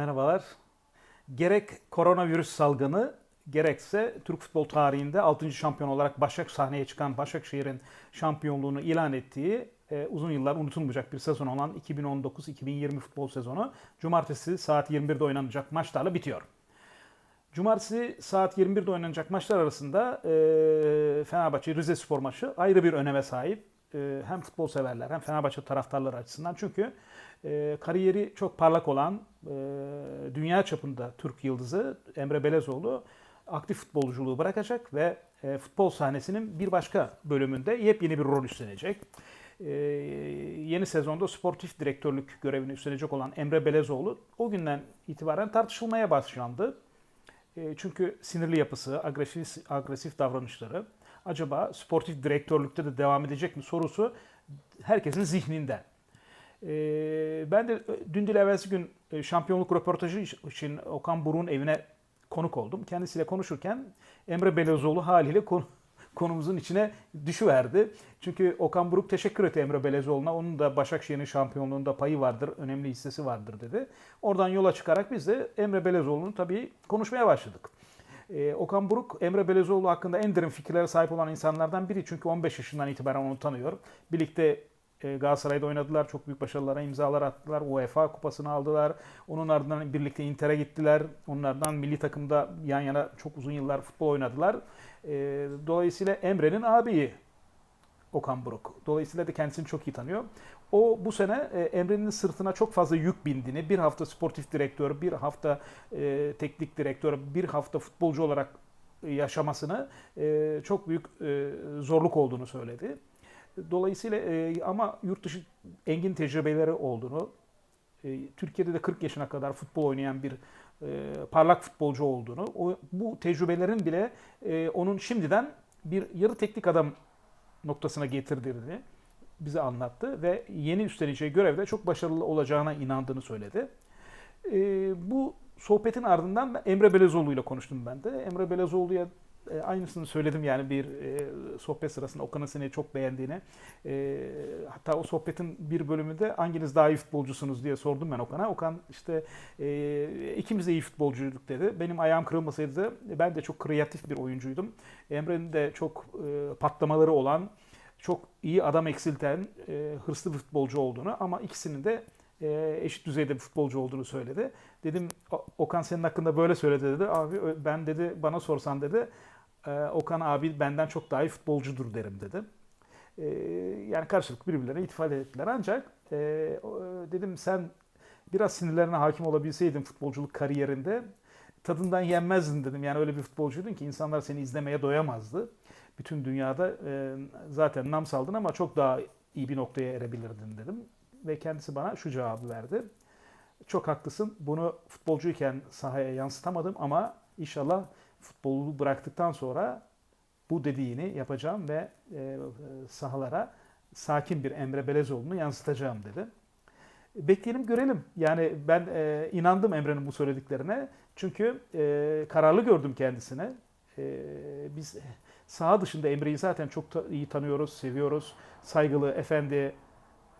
Merhabalar. Gerek koronavirüs salgını gerekse Türk futbol tarihinde 6. şampiyon olarak Başak sahneye çıkan Başakşehir'in şampiyonluğunu ilan ettiği e, uzun yıllar unutulmayacak bir sezon olan 2019-2020 futbol sezonu Cumartesi saat 21'de oynanacak maçlarla bitiyor. Cumartesi saat 21'de oynanacak maçlar arasında e, Fenerbahçe Rize Spor maçı ayrı bir öneme sahip. E, hem futbol severler hem Fenerbahçe taraftarları açısından. Çünkü e, kariyeri çok parlak olan e, dünya çapında Türk yıldızı Emre Belezoğlu aktif futbolculuğu bırakacak ve futbol sahnesinin bir başka bölümünde yepyeni bir rol üstlenecek. Yeni sezonda sportif direktörlük görevini üstlenecek olan Emre Belezoğlu o günden itibaren tartışılmaya başlandı. Çünkü sinirli yapısı, agresif, agresif davranışları acaba sportif direktörlükte de devam edecek mi sorusu herkesin zihninde. E, ben de dün değil evvelsi gün e, şampiyonluk röportajı için Okan Buruk'un evine konuk oldum. Kendisiyle konuşurken Emre Belezoğlu haliyle konu, konumuzun içine düşüverdi. Çünkü Okan Buruk teşekkür etti Emre Belezoğlu'na. Onun da Başakşehir'in şampiyonluğunda payı vardır, önemli hissesi vardır dedi. Oradan yola çıkarak biz de Emre Belezoğlu'nu tabii konuşmaya başladık. Ee, Okan Buruk, Emre Belezoğlu hakkında en derin fikirlere sahip olan insanlardan biri. Çünkü 15 yaşından itibaren onu tanıyor. Birlikte e, Galatasaray'da oynadılar. Çok büyük başarılara imzalar attılar. UEFA kupasını aldılar. Onun ardından birlikte Inter'e gittiler. Onlardan milli takımda yan yana çok uzun yıllar futbol oynadılar. E, Dolayısıyla Emre'nin abiyi Okan Buruk. Dolayısıyla da kendisini çok iyi tanıyor. O bu sene e, Emre'nin sırtına çok fazla yük bindiğini, bir hafta sportif direktör, bir hafta e, teknik direktör, bir hafta futbolcu olarak yaşamasını e, çok büyük e, zorluk olduğunu söyledi. Dolayısıyla e, ama yurt dışı engin tecrübeleri olduğunu, e, Türkiye'de de 40 yaşına kadar futbol oynayan bir e, parlak futbolcu olduğunu, o, bu tecrübelerin bile e, onun şimdiden bir yarı teknik adam noktasına getirdiğini bize anlattı ve yeni üstleneceği görevde çok başarılı olacağına inandığını söyledi. E, bu sohbetin ardından Emre Belezoğlu ile konuştum ben de. Emre Belezoğlu'ya e, aynısını söyledim yani bir e, sohbet sırasında Okan'ın seni çok beğendiğini. E, hatta o sohbetin bir bölümünde hanginiz daha iyi futbolcusunuz diye sordum ben Okan'a. Okan işte e, ikimiz de iyi futbolcuyduk dedi. Benim ayağım kırılmasaydı ben de çok kreatif bir oyuncuydum. Emre'nin de çok e, patlamaları olan, çok iyi adam eksilten, e, hırslı bir futbolcu olduğunu ama ikisinin de eşit düzeyde bir futbolcu olduğunu söyledi. Dedim "O- Okan senin hakkında böyle söyledi dedi. Abi ben dedi bana sorsan dedi e, Okan abi benden çok daha iyi futbolcudur derim dedi. E, Yani karşılıklı birbirlerine itifade ettiler ancak e, dedim sen biraz sinirlerine hakim olabilseydin futbolculuk kariyerinde tadından yenmezdin dedim. Yani öyle bir futbolcuydun ki insanlar seni izlemeye doyamazdı. Bütün dünyada e, zaten nam saldın ama çok daha iyi bir noktaya erebilirdin dedim. Ve kendisi bana şu cevabı verdi. Çok haklısın. Bunu futbolcuyken sahaya yansıtamadım ama inşallah futbolu bıraktıktan sonra bu dediğini yapacağım ve e, sahalara sakin bir Emre Belezoğlu'nu yansıtacağım dedi. Bekleyelim görelim. Yani ben e, inandım Emre'nin bu söylediklerine. Çünkü e, kararlı gördüm kendisine. E, biz saha dışında Emre'yi zaten çok ta- iyi tanıyoruz, seviyoruz. Saygılı, efendi,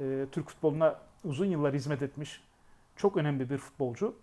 e, Türk futboluna uzun yıllar hizmet etmiş. Çok önemli bir futbolcu.